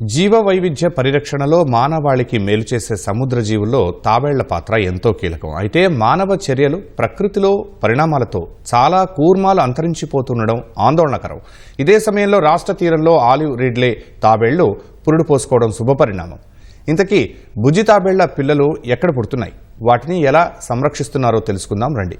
జీవ వైవిధ్య పరిరక్షణలో మానవాళికి మేలు చేసే సముద్ర జీవుల్లో తాబేళ్ళ పాత్ర ఎంతో కీలకం. అయితే మానవ చర్యలు ప్రకృతిలో పరిణామాలతో చాలా కూర్మాలు అంతరించిపోతుండడం ఆందోళనకరం. ఇదే సమయంలో రాష్ట్ర తీరంలో ఆలివ్ రిడ్లే తాబేళ్ళు పురుడు పోసుకోవడం శుభపరిణామం ఇంతకీ బుజ్జి తాబేళ్ళ పిల్లలు ఎక్కడ పుడుతున్నాయి? వాటిని ఎలా సంరక్షిస్తున్నారో తెలుసుకుందాం రండి.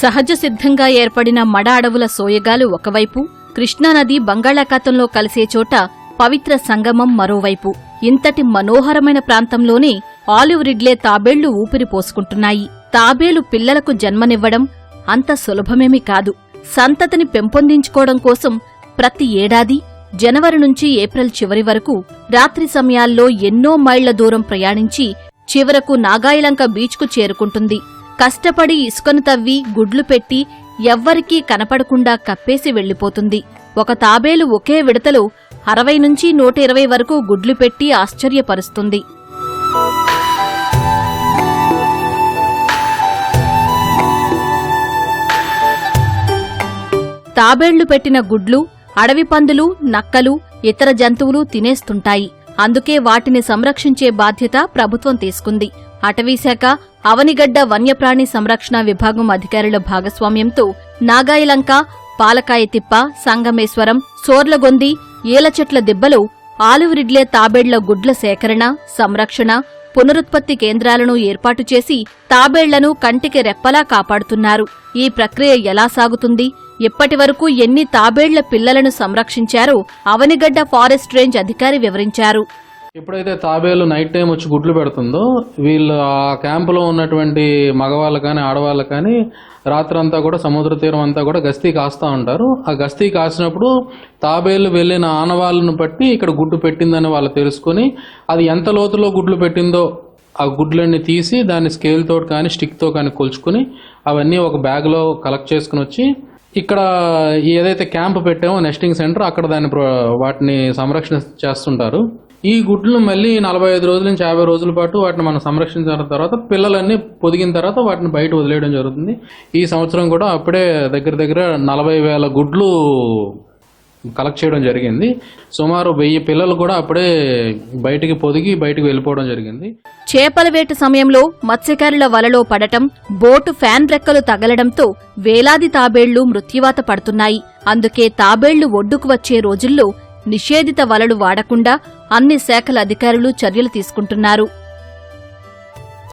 సహజ సిద్ధంగా ఏర్పడిన మడ అడవుల సోయగాలు ఒకవైపు కృష్ణానది బంగాళాఖాతంలో కలిసే చోట పవిత్ర సంగమం మరోవైపు. ఇంతటి మనోహరమైన ప్రాంతంలోనే ఆలివ్ రిడ్లే తాబేళ్ళు ఊపిరి పోసుకుంటున్నాయి. తాబేలు పిల్లలకు జన్మనివ్వడం అంత సులభమేమీ కాదు. సంతతిని పెంపొందించుకోవడం కోసం ప్రతి ఏడాది జనవరి నుంచి ఏప్రిల్ చివరి వరకు రాత్రి సమయాల్లో ఎన్నో మైళ్ళ దూరం ప్రయాణించి చివరకు నాగాయలంక బీచ్కు చేరుకుంటుంది. కష్టపడి ఇసుకను తవ్వి గుడ్లు పెట్టి ఎవ్వరికీ కనపడకుండా కప్పేసి వెళ్ళిపోతుంది ఒక తాబేలు ఒకే విడతలో అరవై నుంచి నూట ఇరవై వరకు గుడ్లు పెట్టి ఆశ్చర్యపరుస్తుంది. తాబేళ్ళు పెట్టిన గుడ్లు అడవి పందులు నక్కలు ఇతర జంతువులు తినేస్తుంటాయి. అందుకే వాటిని సంరక్షించే బాధ్యత ప్రభుత్వం తీసుకుంది. అటవీశాఖ అవనిగడ్డ వన్యప్రాణి సంరక్షణ విభాగం అధికారుల భాగస్వామ్యంతో నాగాయలంక పాలకాయతిప్ప సంగమేశ్వరం సోర్లగొంది ఏలచెట్ల దిబ్బలు ఆలువరిడ్లే తాబేళ్ళ గుడ్ల సేకరణ సంరక్షణ పునరుత్పత్తి కేంద్రాలను ఏర్పాటు చేసి తాబేళ్ళను కంటికి రెప్పలా కాపాడుతున్నారు. ఈ ప్రక్రియ ఎలా సాగుతుంది? ఇప్పటివరకు ఎన్ని తాబేళ్ళ పిల్లలను సంరక్షించారో అవనిగడ్డ ఫారెస్ట్ రేంజ్ అధికారి వివరించారు. ఎప్పుడైతే తాబేలు నైట్ టైం వచ్చి గుడ్లు పెడుతుందో వీళ్ళు ఆ క్యాంపులో ఉన్నటువంటి మగవాళ్ళు కానీ ఆడవాళ్ళు కానీ రాత్రంతా కూడా సముద్ర తీరం అంతా కూడా గస్తీ కాస్తూ ఉంటారు. ఆ గస్తీ కాసినప్పుడు తాబేలు వెళ్ళిన ఆనవాళ్ళను బట్టి ఇక్కడ గుడ్డు పెట్టిందని వాళ్ళు తెలుసుకొని అది ఎంత లోతులో గుడ్లు పెట్టిందో ఆ గుడ్లన్నీ తీసి దాన్ని స్కేల్తో కానీ స్టిక్తో కానీ కొలుచుకుని అవన్నీ ఒక బ్యాగ్లో కలెక్ట్ చేసుకుని వచ్చి ఇక్కడ ఏదైతే క్యాంప్ పెట్టామో నెస్టింగ్ సెంటర్ అక్కడ దాన్ని వాటిని సంరక్షణ చేస్తుంటారు. ఈ గుడ్లు మళ్ళీ నలభై ఐదు రోజుల నుంచి యాభై రోజుల పాటు వాటిని మనం సంరక్షించిన తర్వాత పిల్లలన్నీ పొదిగిన తర్వాత వాటిని బయట వదిలేయడం జరుగుతుంది. ఈ సంవత్సరం కూడా అప్పుడే దగ్గర దగ్గర నలభై వేల గుడ్లు కలెక్ట్ చేయడం జరిగింది. సుమారు వెయ్యి పిల్లలు కూడా అప్పుడే బయటికి పొదిగి బయటికి వెళ్ళిపోవడం జరిగింది. చేపల వేట సమయంలో మత్స్యకారుల వలలో పడటం బోటు ఫ్యాన్ రెక్కలు తగలడంతో వేలాది తాబేళ్ళు మృత్యువాత పడుతున్నాయి. అందుకే తాబేళ్ళు ఒడ్డుకు వచ్చే రోజుల్లో నిషేధిత వలలు వాడకుండా అన్ని శాఖల అధికారులు చర్యలు తీసుకుంటున్నారు.